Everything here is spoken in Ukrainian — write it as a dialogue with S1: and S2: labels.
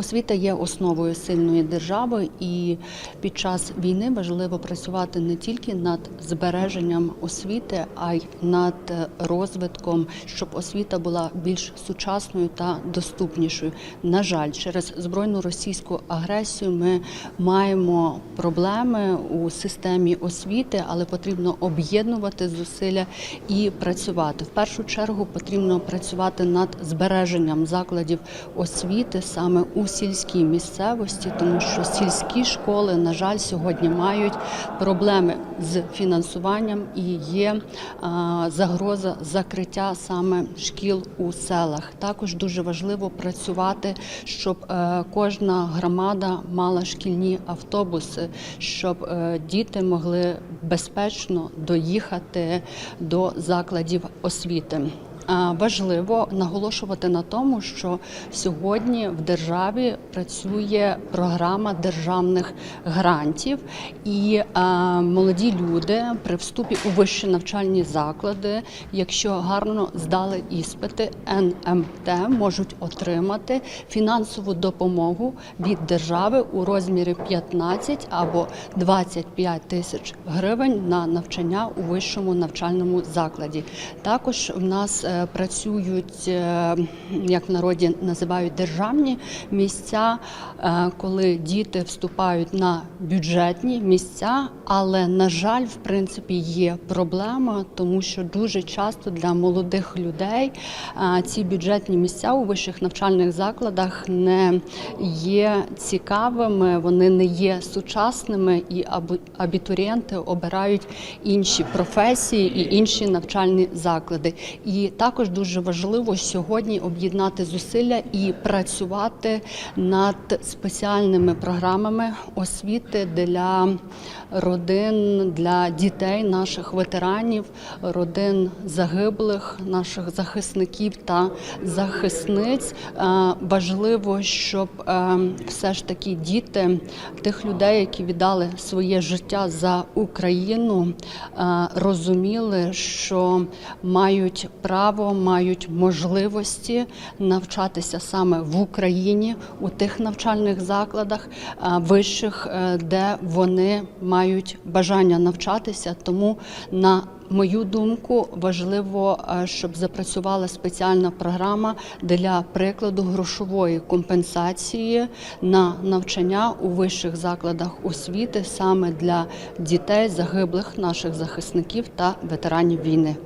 S1: Освіта є основою сильної держави, і під час війни важливо працювати не тільки над збереженням освіти, а й над розвитком, щоб освіта була більш сучасною та доступнішою. На жаль, через збройну російську агресію ми маємо проблеми у системі освіти, але потрібно об'єднувати зусилля і працювати. В першу чергу потрібно працювати над збереженням закладів освіти саме у сільській місцевості, тому що сільські школи, на жаль, сьогодні мають проблеми з фінансуванням і є загроза закриття саме шкіл у селах. Також дуже важливо працювати, щоб е, кожна громада мала шкільні автобуси, щоб е, діти могли безпечно доїхати до закладів освіти. А, Важливо наголошувати на тому, що сьогодні в державі працює програма державних грантів, і молоді люди при вступі у вищі навчальні заклади, якщо гарно здали іспити НМТ, можуть отримати фінансову допомогу від держави у розмірі 15 або 25 тисяч гривень на навчання у вищому навчальному закладі. Також в нас е, працюють, е, як в народі називають державні місця, е, коли діти вступають на бюджетні місця, але на жаль, в принципі, є проблема, тому що дуже часто для молодих людей е, ці бюджетні місця у вищих навчальних закладах не є цікавими, вони не є сучасними, і абітурієнти обирають інші професії і інші навчальні заклади. І також дуже важливо сьогодні об'єднати зусилля і працювати над спеціальними програмами освіти для родин, для дітей наших ветеранів, родин загиблих, наших захисників та захисниць. Е, Важливо, щоб е, все ж таки діти тих людей, які віддали своє життя за Україну, е, розуміли, що мають право, мають можливості навчатися саме в Україні у тих навчальних закладах е, вищих, е, де вони мають бажання навчатися. Тому на мою думку, важливо, е, щоб запрацювала спеціальна програма для прикладу грошової компенсації на навчання у вищих закладах освіти саме для дітей загиблих наших захисників та ветеранів війни.